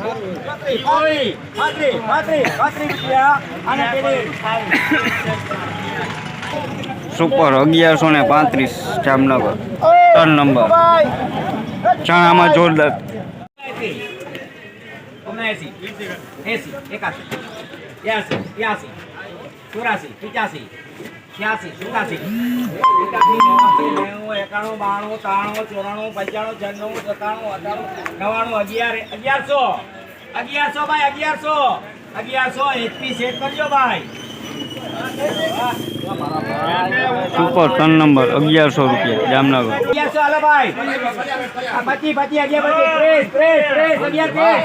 પાંત્રીસ, પાંત્રીસ, પાંત્રીસ, પાંત્રીસ રૂપિયા અને પેલી સુપર અગિયારસો ને પાંત્રીસ જામનગર. ત્રણ નંબર. ચણામાં જોરદાર. ઓગણએંસી, એંસી, એકાસી, બ્યાસી, ત્યાસી, ચોરાસી, પિચ્યાસી, છ્યાસી, નેવું, એકાણું, બાણું, ત્રાણું, ચોરાણું, પંચાણું, છન્નું, સત્તાણું, અઠાણું, નવાણું અગિયાર, અગિયારસો, અગિયારસો ભાઈ, અગિયારસો, અગિયારસો, એકવીસ, એક કરજો ભાઈ. સુપર ત્રણ નંબર અગિયારસો રૂપિયા જામનગર. અગિયારસો હાલો ભાઈ. આ પચી પચી અગિયાર પચી. ત્રીસ ત્રીસ ત્રીસ અગિયાર ત્રીસ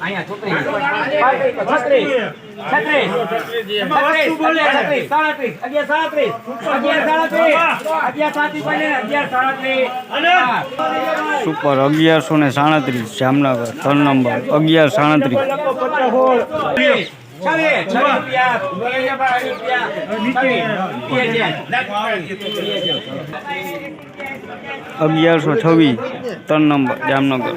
અહીંયા. સુપર અગિયારસો ને સાડત્રીસ જામનગર ત્રણ નંબર અગિયાર સાડત્રીસ. અગિયારસો છવ્વીસ ત્રણ નંબર જામનગર.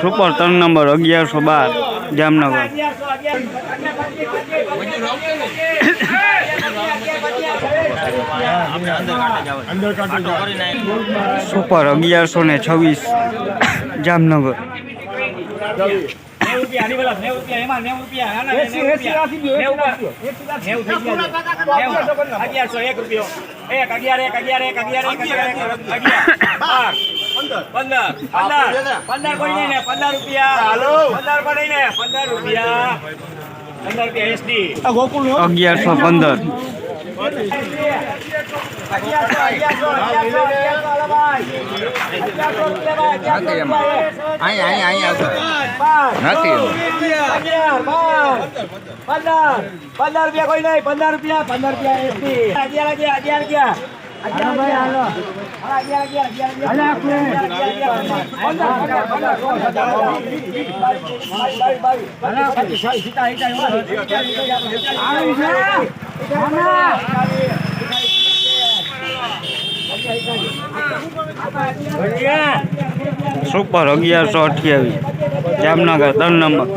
સુપર ત્રણ નંબર અગિયારસો બાર જામનગર અગિયારસો અગિયાર અગિયાર પચીસ, પચીસ, પચીસ. સુપર અગિયારસો ને છવ્વીસ જામનગર. અગિયારસો એક રૂપિયો એક અગિયાર એક અગિયાર એક અગિયાર એક પંદર પંદર પંદર કોઈ ને પંદર રૂપિયા પંદર કોઈ ને પંદર રૂપિયા પંદર રૂપિયા એસડી અગિયારસો પંદર પંદર પંદર રૂપિયા કોઈ નહીં પંદર રૂપિયા પંદર રૂપિયા અગિયાર અગિયાર અગિયાર અગિયાર. સુપર અગિયારસો અઠ્યાવીસ જામનગર ત્રણ નંબર.